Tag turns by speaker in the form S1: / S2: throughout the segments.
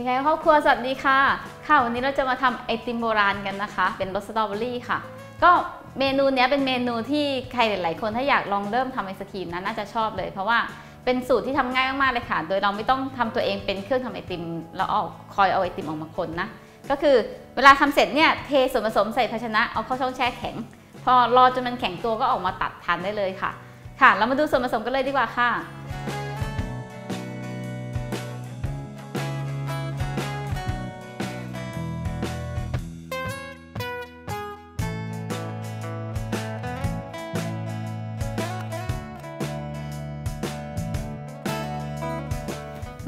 S1: ยังไงครอบครัวสวัสดีค่ะ ค่ะวันนี้เราจะมาทำไอติมโบราณกันนะคะ เป็นรสสตรอเบอรี่ค่ะ ก็เมนูเนี้ยเป็นเมนูที่ใครหลาย ๆ คนถ้าอยากลองเริ่มทำไอศครีมนะน่าจะชอบเลย เพราะว่าเป็นสูตรที่ทำง่ายมากๆเลยค่ะ โดยเราไม่ต้องทำตัวเองเป็นเครื่องทำไอติมแล้วเอาคอยเอาไอติมออกมาคนนะ ก็คือเวลาทำเสร็จเนี่ยเทส่วนผสมใส่ภาชนะเอาเข้าช่องแช่แข็ง พอรอจนมันแข็งตัวก็ออกมาตัดทานได้เลยค่ะ ค่ะ เรามาดูส่วนผสมกันเลยดีกว่าค่ะ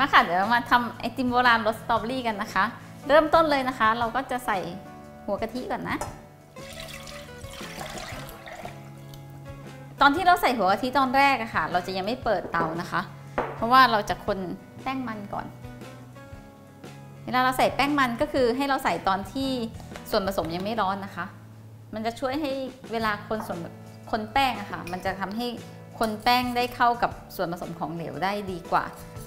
S1: มาค่ะ เดี๋ยวเรามาทำไอติมโบราณรสสตรอเบอรี่กันนะคะ เริ่มต้นเลยนะคะ เราก็จะใส่หัวกะทิก่อนนะ ตอนที่เราใส่หัวกะทิตอนแรกอะค่ะ เราจะยังไม่เปิดเตานะคะ เพราะว่าเราจะคนแป้งมันก่อน เวลาเราใส่แป้งมันก็คือให้เราใส่ตอนที่ส่วนผสมยังไม่ร้อนนะคะ มันจะช่วยให้เวลาคนส่วนคนแป้งอะค่ะ มันจะทำให้คนแป้งได้เข้ากับส่วนผสมของเหลวได้ดีกว่า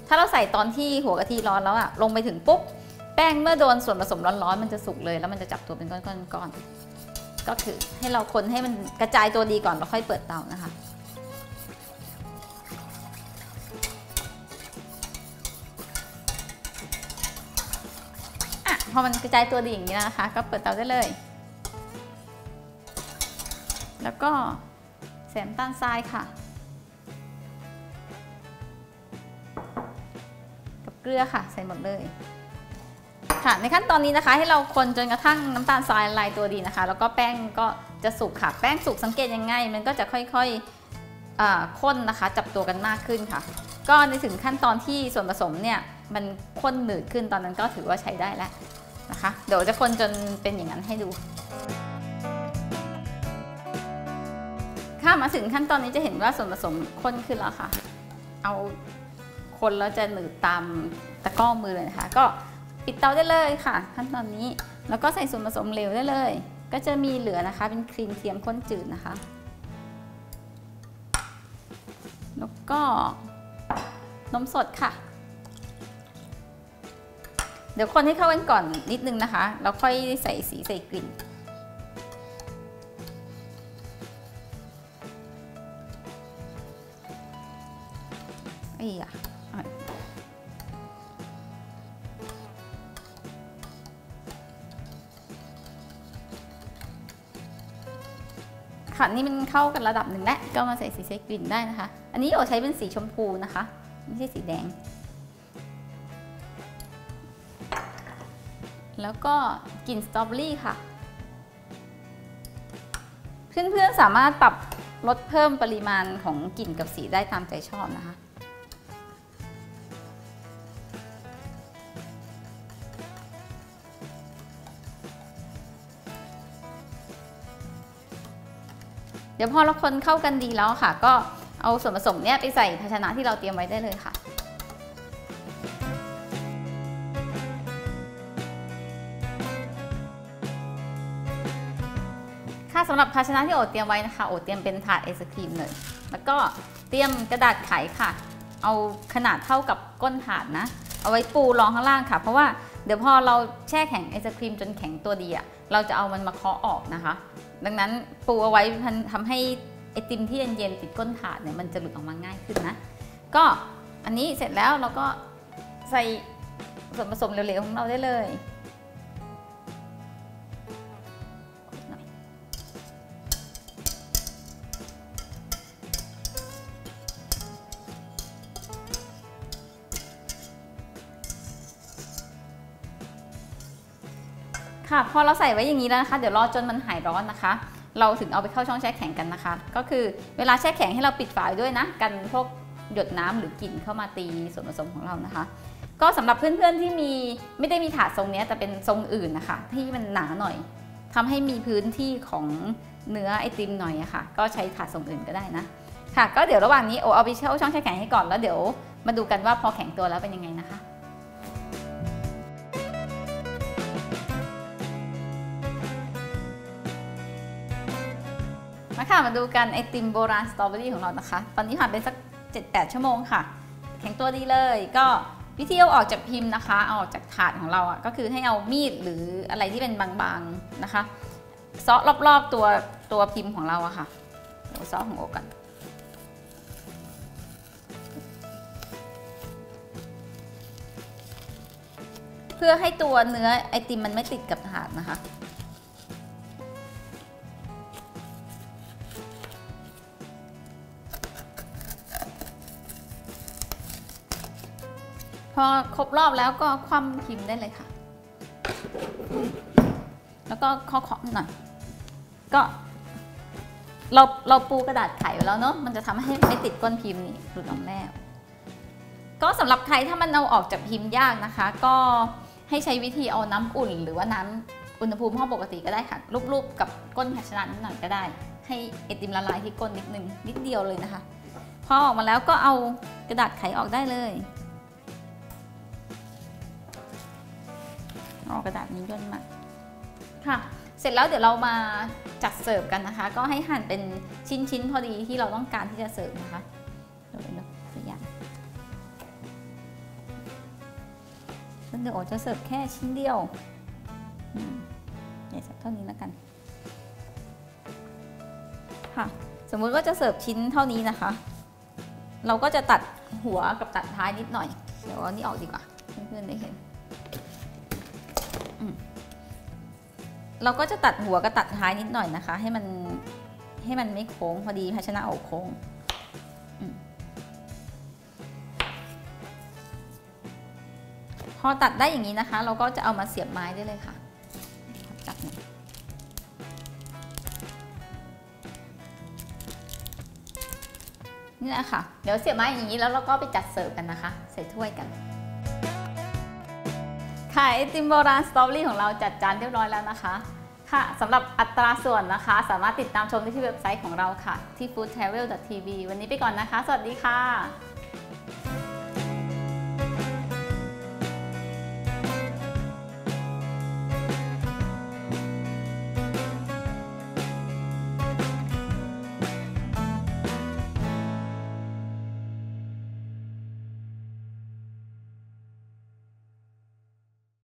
S1: ถ้าเราใส่ตอนที่หัวกะทิร้อนแล้วอะลงไปถึงปุ๊บแป้งเมื่อโดนส่วนผสมร้อนๆมันจะสุกเลยแล้วมันจะจับตัวเป็นก้อนๆๆก็คือให้เราคนให้มันกระจายตัวดีก่อนแล้วค่อยเปิดเตานะคะอะพอมันกระจายตัวดีอย่างนี้นะคะ ก็เปิดเตาได้เลย แล้วก็ใส่น้าลทรายค่ะ เกลือค่ะ ใส่หมดเลย ค่ะ ในขั้นตอนนี้นะคะ ให้เราคนจนกระทั่งน้ำตาลทรายละลายตัวดีนะคะ แล้วก็แป้งก็จะสุกค่ะ แป้งสุกสังเกตยังไง มันก็จะค่อยๆอ่าข้นนะคะ จับตัวกันมากขึ้นค่ะ ก็ในถึงขั้นตอนที่ส่วนผสมเนี่ยมันข้นหนืดขึ้นตอนนั้นก็ถือว่าใช้ได้แล้วนะคะ เดี๋ยวจะคนจนเป็นอย่างนั้นให้ดูค่ะมาถึงขั้นตอนนี้จะเห็นว่าส่วนผสมข้นขึ้นแล้วค่ะ เอา คนแล้วจะหนืดตามตะกร้อมือเลยนะคะ ก็ปิดเตาได้เลยค่ะ ขั้นตอนนี้แล้วก็ใส่ส่วนผสมเหลวได้เลย ก็จะมีเหลือนะคะเป็นครีมเทียมข้นจืดนะคะ แล้วก็นมสดค่ะ เดี๋ยวคนให้เข้ากันก่อนนิดนึงนะคะแล้วค่อยใส่สีใส่กลิ่นไอ้ยะอะ ค่ะนี่มันเข้ากันระดับหนึ่งแล้วก็มาใส่สีใส่กลิ่นได้นะคะ อันนี้โอใช้เป็นสีชมพูนะคะ ไม่ใช่สีแดง แล้วก็กลิ่นสตรอเบอรี่ค่ะ เพื่อนๆสามารถปรับลดเพิ่มปริมาณของกลิ่นกับสีได้ตามใจชอบนะคะ เดี๋ยวพอเราคนเข้ากันดีแล้วค่ะ ก็เอาส่วนผสมเนี้ยไปใส่ภาชนะที่เราเตรียมไว้ได้เลยค่ะค่ะสำหรับภาชนะที่โอดเตรียมไว้นะคะโอดเตรียมเป็นถาดไอศครีมเลยแล้วก็เตรียมกระดาษไขค่ะ เอาขนาดเท่ากับก้นถาดนะ เอาไว้ปูรองข้างล่างค่ะ เพราะว่าเดี๋ยวพอเราแช่แข็งไอศครีมจนแข็งตัวดีอะ เราจะเอามันมาเคาะออกนะคะ ดังนั้นปูเอาไว้ทำให้ไอติมที่เย็นๆติดก้นถาดเนี่ยมันจะหลุดออกมาง่ายขึ้นนะ ก็อันนี้เสร็จแล้วเราก็ใส่ส่วนผสมเหลวๆของเราได้เลย ค่ะ พอเราใส่ไว้อย่างนี้แล้วนะคะ เดี๋ยวรอจนมันหายร้อนนะคะ เราถึงเอาไปเข้าช่องแช่แข็งกันนะคะ ก็คือเวลาแช่แข็งให้เราปิดฝาไว้ด้วยนะ กันพวกหยดน้ำหรือกลิ่นเข้ามาตีส่วนผสมของเรานะคะ ก็สำหรับเพื่อนๆที่มีไม่ได้มีถาดทรงนี้แต่เป็นทรงอื่นนะคะ ที่มันหนาหน่อยทำให้มีพื้นที่ของเนื้อไอติมหน่อยอะค่ะ ก็ใช้ถาดทรงอื่นก็ได้นะ ค่ะ ก็เดี๋ยวระหว่างนี้โอเอาไปเข้าช่องแช่แข็งให้ก่อนแล้วเดี๋ยวมาดูกันว่าพอแข็งตัวแล้วเป็นยังไงนะคะ มาค่ะมาดูกันไอติมโบราณสตรอเบอรี่ของเรานะคะ ตอนนี้ผ่านไปสัก 7-8 ชั่วโมงค่ะ แข็งตัวดีเลย ก็วิธีเอาออกจากพิมพ์นะคะเอาออกจากถาดของเราอะก็คือให้เอามีดหรืออะไรที่เป็นบางๆนะคะซาะรอบๆตัวตัวพิมพ์ของเราอะค่ะเดี๋ยวซาะของโอกันเพื่อให้ตัวเนื้อไอติมมันไม่ติดกับถาดนะคะ พอครบรอบแล้วก็คว่ำพิมพ์ได้เลยค่ะ แล้วก็เคาะๆหน่อย ก็ เราเราปูกระดาษไขไว้แล้วเนอะมันจะทำให้ไม่ติดก้นพิมพ์นี่หลุดออกแน่ก็สำหรับใครถ้ามันเอาออกจากพิมพ์ยากนะคะ ก็ให้ใช้วิธีเอาน้ำอุ่น หรือว่าน้ำอุณหภูมิห้องปกติก็ได้ค่ะ รูปๆกับก้นภาชนะนิดหน่อยก็ได้ ให้ไอติมละลายที่ก้นนิดนึงนิดเดียวเลยนะคะ พอออกมาแล้วก็เอากระดาษไขออกได้เลย เอากระดาษนี้ย่นมาค่ะ เสร็จแล้วเดี๋ยวเรามาจัดเสิร์ฟกันนะคะ ก็ให้หั่นเป็นชิ้นๆพอดีที่เราต้องการที่จะเสิร์ฟนะคะเดี๋ยวนะตัวอย่างเดี๋ยวโอจะเสิร์ฟแค่ชิ้นเดียวอืมเดี๋ยวเท่านี้แล้วกัน ค่ะ สมมุติว่าจะเสิร์ฟชิ้นเท่านี้นะคะ เราก็จะตัดหัวกับตัดท้ายนิดหน่อย เดี๋ยวเอานี่ออกดีกว่า เพื่อนๆได้เห็น เราก็จะตัดหัวกับตัดท้ายนิดหน่อยนะคะ ให้มันให้มันไม่โค้งพอดีภาชนะอกโค้งอพอตัดได้อย่างนี้นะคะ เราก็จะเอามาเสียบไม้ได้เลยค่ะจับหน่อยนี่แหละค่ะ เดี๋ยวเสียบไม้อย่างนี้แล้วเราก็ไปจัดเสิร์ฟกันนะคะ ใส่ถ้วยกัน ค่ะไอติมโบราณสตรอเบอรี่ของเราจัดจานเรียบร้อยแล้วนะคะ ค่ะสำหรับอัตราส่วนนะคะ สามารถติดตามชมได้ที่เว็บไซต์ของเราค่ะ ที่ foodtravel.tv วันนี้ไปก่อนนะคะ สวัสดีค่ะ